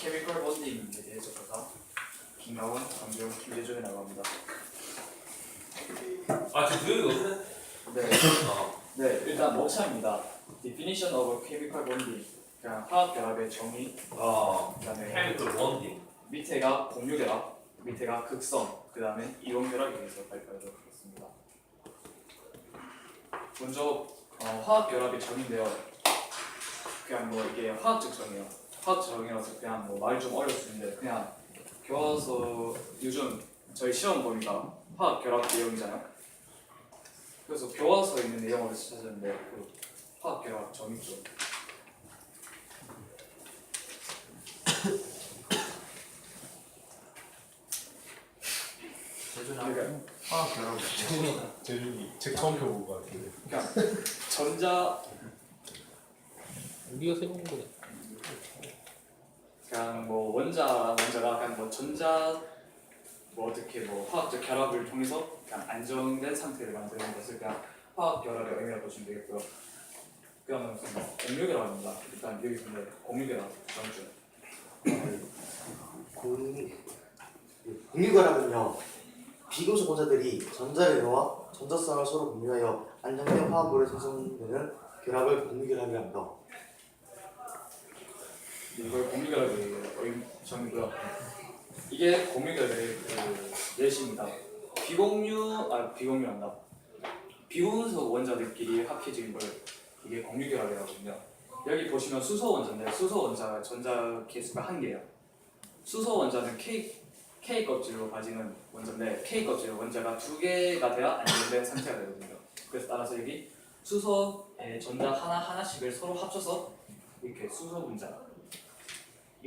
케미컬 본딩에 대해서 조사 김나원, 강재용, 김재준이 나갑니다. 아 지금 들리거든? 네, 어. 네 일단 모차입니다. Definition of chemical bonding 그냥 화학 결합의 정의 어. 그다음에 케미컬 원딩. 밑에가 공유 결합, 밑에가 극성, 그 다음에 이온 결합에 대해서 발표하도록 하겠습니다. 먼저 어, 화학 결합의 정의인데요. 그냥 뭐 이게 화학적 정의요. 화학적 정의라서 그냥 뭐 말이 좀 있는데 그냥 교과서 요즘 저희 시험 보니까 화학 결합 내용이잖아요. 그래서 교과서에 있는 내용을 찾았는데 그 화학 결합 정의 좀 그러니까 화학 결합 재준이 책 처음 펴본 것 같은데. 그냥 전자 우리가 세운 거네. 그냥 뭐 원자 원자가 그냥 뭐 전자 뭐 어떻게 뭐 화학적 결합을 통해서 그냥 안정된 상태를 만드는 것을 그냥 화학 결합의 의미라고 보시면 되겠고요. 그다음은 뭐 공유 결합입니다. 일단 여기 근데 공유 결합 정주. 공 공유결합은요 비금속 원자들이 전자레로와 전자쌍을 서로 공유하여 안정된 화합물을 생성되는 결합을 공유결합이랍니다. 이걸 공유 결합의 의미 정이고요. 이게 공유 결합의 그 예시입니다. 비공유 아 비공유란다. 비금속 원자들끼리 합해진 걸 이게 공유 결합이라고 하거든요. 여기 보시면 수소 원자인데 수소 원자가 전자 개수가 한 개예요. 수소 원자는 K K 껍질로 가지는 원자인데 K 껍질 원자가 두 개가 돼야 안정된 상태가 되거든요. 그래서 따라서 여기 수소의 전자 하나 하나씩을 서로 합쳐서 이렇게 수소 분자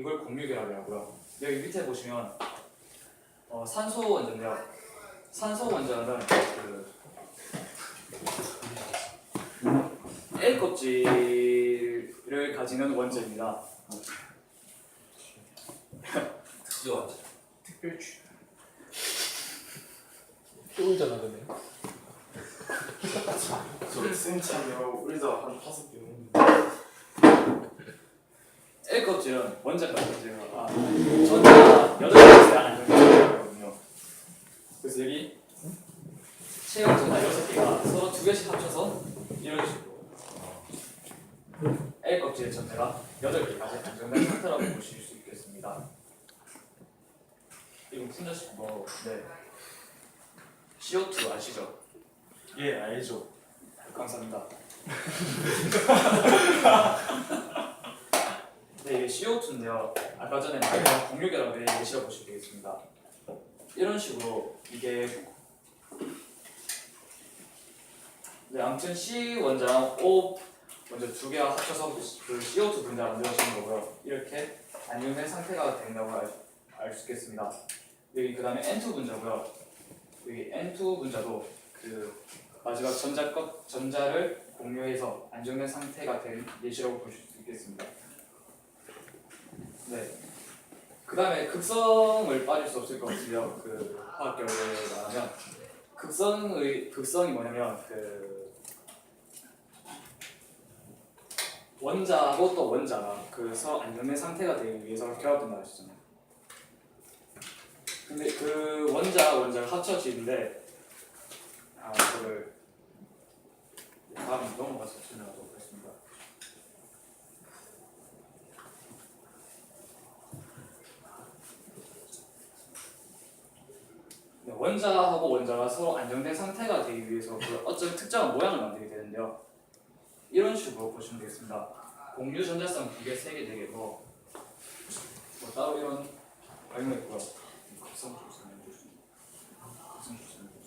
이걸 공유 결합이라고요. 여기 밑에 보시면 어, 산소 원자인데요. 산소 원자는 그 L 껍질을 가지는 원자입니다. 특지원. 특별취 피오잖아 그네. 저 센치하면 우리도 한 다섯 개 먹는데 L 껍질은 원자가 껍질은 아, 전자 여덟 개를 안정되거든요. 그래서 여기 체형전자 여섯 개가 서로 두 개씩 합쳐서 이런 식으로 L 껍질의 전자가 여덟 개까지 안정된 상태라고 보실 수 있겠습니다. 이거 푼자식 뭐 네. CO2 아시죠? 예 알죠 감사합니다. 네, 이게 CO2인데요. 아까 전에 말한 공유결합의 예시를 보시면 되겠습니다. 이런 식으로 이게 네, 아무튼 C 원자랑 O 원자 두 개가 합쳐서 그 CO2 분자가 만들어지는 거고요. 이렇게 안정된 상태가 된다고 알 수 있겠습니다. 여기 그 다음에 N2 분자고요. 여기 N2 분자도 그 마지막 전자 것 전자를 공유해서 안정된 상태가 된 예시라고 보실 수 있겠습니다. 네. 그 다음에 극성을 빠질 수 없을 것 같은데요. 그 화학 결과에 말하면 극성의 극성이 뭐냐면 그 원자하고 또 원자가 그서 안정된 상태가 되기 위해서 결합된다고 하셨잖아요. 근데 그 원자 원자가 합쳐지는데 아 그걸 다음 넘어가서 설명하도록 하겠습니다. 네, 원자하고 원자가 서로 안정된 상태가 되기 위해서 그 어떤 특정한 모양을 만들게 되는데요. 이런 식으로 보시면 되겠습니다. 공유 전자성 두 개, 세 개, 네 개, 뭐, 뭐 따로 이런 발명 있고요. 극성 좀 설명해 주시면. 극성 좀 설명해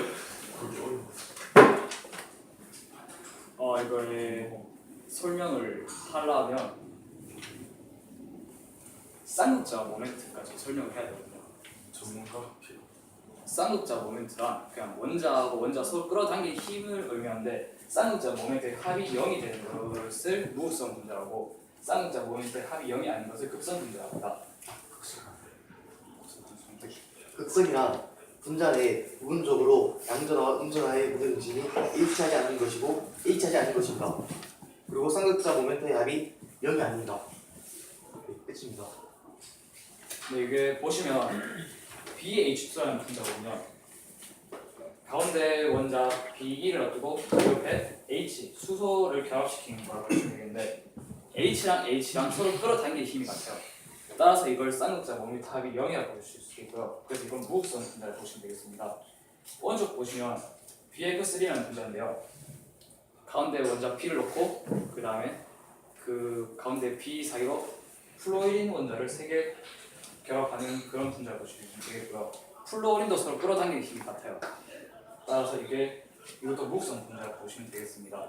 주시면. 어 이거에 설명을 하려면 쌍극자 모멘트까지 설명을 해야 되거든요. 전문가 필요 쌍극자 모멘트란 그냥 원자하고 원자 서로 끌어당긴 힘을 의미하는데 쌍극자 모멘트의 합이 0이 되는 것을 무극성 분자라고 쌍극자 모멘트의 합이 0이 아닌 것을 극성 분자라고 합니다. 극 극성이란 분자 내에 부분적으로 양전화와 음전화의 모든 중심이 일치하지 않는 것이고 일치하지 않는 것입니다. 그리고 쌍극자 모멘트의 합이 0이 아닙니다. 네, 끝입니다. 네, 이게 보시면 BH2라는 분자거든요. 가운데 원자 B1을 놔두고 그 옆에 H 수소를 결합시킨 거라고 보시면 되겠는데 H랑 H랑 서로 끌어당기는 힘이 같아요. 따라서 이걸 쌍극자 모멘트 합이 0이라고 보실 수 있고요. 그래서 이건 무극성 분자를 보시면 되겠습니다. 오른쪽 보시면 BX3라는 분자인데요. 가운데 원자 B를 놓고 그 다음에 그 가운데 B 사이로 플로린 원자를 3개 결합하는 그런 분자를 보시면 되겠고요. 플로린도 서로 끌어당기는 힘이 같아요. 따라서 이게 이것도 무극성 분자라고 보시면 되겠습니다.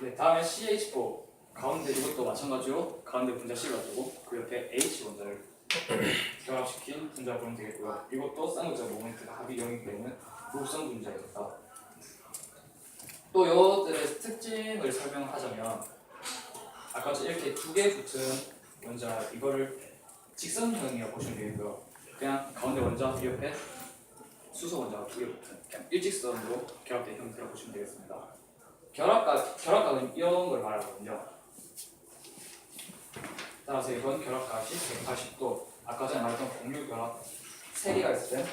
네, 다음에 CH4 가운데 이것도 마찬가지로 가운데 분자 C를 놔두고 그 옆에 H 원자를 결합시킨 분자 보면 되겠고요. 이것도 쌍극자 모멘트가 합이 0이기 때문에 무극성 분자입니다. 또 이것들의 특징을 설명하자면 아까 전 이렇게 두 개 붙은 원자 이거를 직선형이라고 보시면 되고요. 그냥 가운데 원자 그 옆에 수소 원자가 두 개 붙은 그냥 일직선으로 결합된 형태라고 보시면 되겠습니다. 결합각 결합각은 이런 걸 말하거든요. 따라서 이건 결합각이 180도 아까 전에 말했던 공유 결합 세 개가 있을 때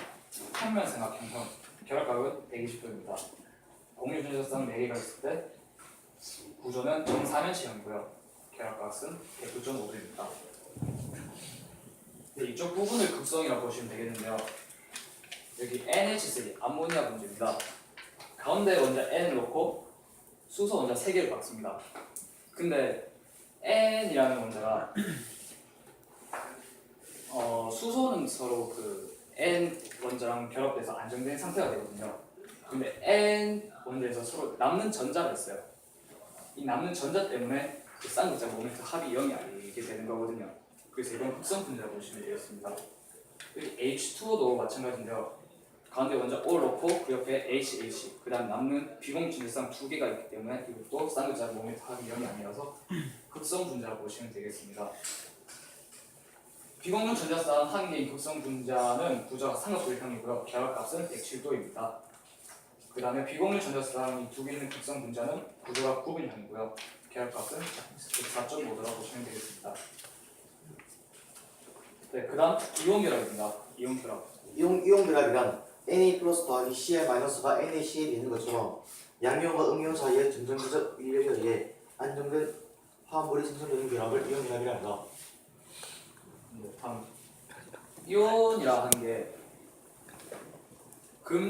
평면삼각 형성 결합각은 120도입니다. 공유 준서상 4개가 있을 때 구조는 정사면체형이고요. 결합각은 109.5도입니다. 네, 이쪽 부분을 극성이라고 보시면 되겠는데요. 여기 NH3 암모니아 분자입니다. 가운데 원자 N을 놓고 수소 원자 3개를 박습니다. 근데 N이라는 원자가 어, 수소는 서로 그 N 원자랑 결합돼서 안정된 상태가 되거든요. 근데 N 원자에서 서로 남는 전자가 있어요. 이 남는 전자 때문에 그 쌍극자 모멘트 합이 0이 아니게 되는 거거든요. 그래서 이건 흑성 분자라고 보시면 되겠습니다. 여기 H2도 마찬가지인데요. 가운데 원자 O를 놓고 그 옆에 HH 그 다음 남는 비공 진일상 두 개가 있기 때문에 이것도 쌍극자 모멘트 합이 0이 아니라서 극성 분자라고 보시면 되겠습니다. 비공유 전자쌍 한 개인 극성 분자는 구조가 삼각도형이고요. 결합값은 107도입니다. 그 다음에 비공유 전자쌍이 두 개 있는 극성 분자는 구조가 구분형이고요. 결합값은 4.5도라고 보시면 되겠습니다. 네, 그 다음 이온 결합입니다. 이온 결합. 이온 이온 결합이란 Na 플러스 더하기 Cl 마이너스가 NaCl이 있는 것처럼 양이온과 음이온 사이의 점정기적 인력에 의해 안정된 화합물이 생성되는 결합을 이온 결합이라 한다. 네, 다음 이온이라 하는 게 금,